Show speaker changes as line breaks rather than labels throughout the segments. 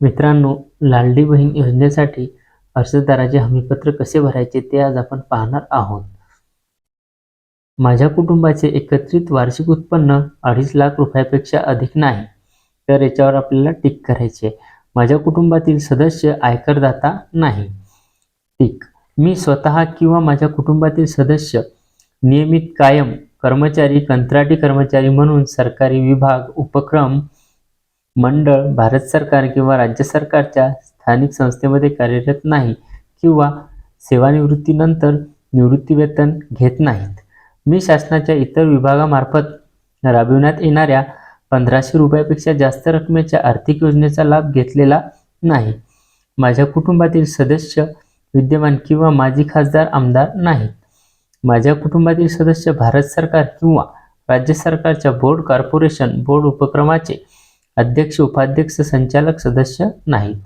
मित्रांनो लाडली बहीण योजनेसाठी अर्जदाराचे हमीपत्र कसे भरायचे ते आज आपण पाहणार आहोत. माझ्या कुटुंबाचे एकत्रित वार्षिक उत्पन्न अडीच लाख रुपयापेक्षा अधिक नाही तर याच्यावर आपल्याला टिक करायचे माझ्या कुटुंबातील सदस्य आयकरदाता नाही. टिक. मी स्वतः किंवा माझ्या कुटुंबातील सदस्य नियमित कायम कर्मचारी कंत्राटी कर्मचारी म्हणून सरकारी विभाग उपक्रम मंडळ भारत सरकार किंवा राज्य सरकारच्या स्थानिक संस्थेमध्ये कार्यरत नाही किंवा सेवानिवृत्तीनंतर निवृत्तीवेतन घेत नाहीत. मी शासनाच्या इतर विभागामार्फत राबविण्यात येणाऱ्या पंधराशे रुपयापेक्षा जास्त रकमेच्या आर्थिक योजनेचा लाभ घेतलेला नाही. माझ्या कुटुंबातील सदस्य विद्यमान किंवा माजी खासदार आमदार नाहीत. माझ्या कुटुंबातील सदस्य भारत सरकार किंवा राज्य सरकारच्या बोर्ड कॉर्पोरेशन बोर्ड उपक्रमाचे अध्यक्ष उपाध्यक्ष संचालक सदस्य नाहीत.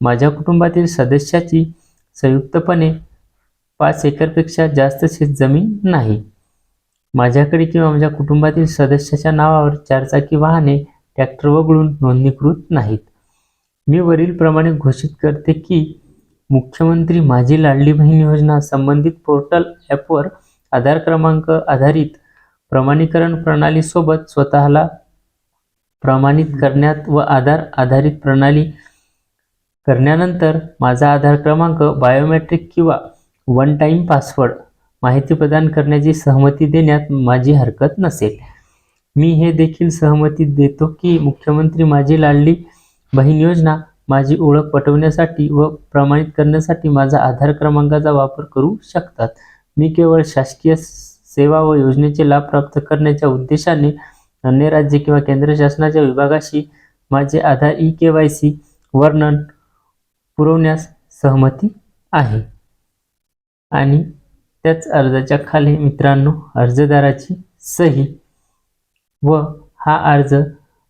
माझ्या कुटुंबातील सदस्याची संयुक्तपणे पाच एकरपेक्षा जास्त शेतजमीन नाही. माझ्याकडे किंवा माझ्या कुटुंबातील सदस्याच्या नावावर चारचाकी वाहने ट्रॅक्टर वगळून नोंदणीकृत नाहीत. मी वरीलप्रमाणे घोषित करते की मुख्यमंत्री माझी लाडली बहीण योजना संबंधित पोर्टल ॲपवर आधार क्रमांक आधारित प्रमाणीकरण प्रणालीसोबत स्वतःला प्रमाणित करण्यात व आधार आधारित प्रणाली करण्यानंतर माझा आधार क्रमांक बायोमेट्रिक किंवा वन टाईम पासवर्ड माहिती प्रदान करण्याची सहमती देण्यात माझी हरकत नसेल. मी हे देखील सहमती देतो की मुख्यमंत्री माझी लाडली बहीण योजना माझी ओळख पटवण्यासाठी व प्रमाणित करण्यासाठी माझा आधार क्रमांकाचा वापर करू शकतात. मी केवळ शासकीय सेवा व योजनेचे लाभ प्राप्त करण्याच्या उद्देशाने अन्य राज्य किंवा केंद्र शासनाच्या विभागाशी माझे Aadhaar e K Y C वर्णन पुरवण्यास सहमती आहे. आणि त्याच अर्जाच्या खाली मित्रांनो अर्जदाराची सही व हा अर्ज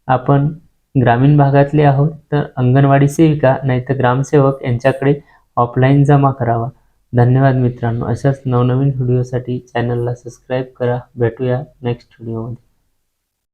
आपण ग्रामीण भागातले आहोत तर अंगणवाडी सेविका नाहीतर ग्रामसेवक यांच्याकडे ऑफलाईन जमा करावा. धन्यवाद मित्रांनो. अशाच नवनवीन व्हिडिओसाठी चॅनलला सबस्क्राईब करा. भेटूया नेक्स्ट व्हिडिओमध्ये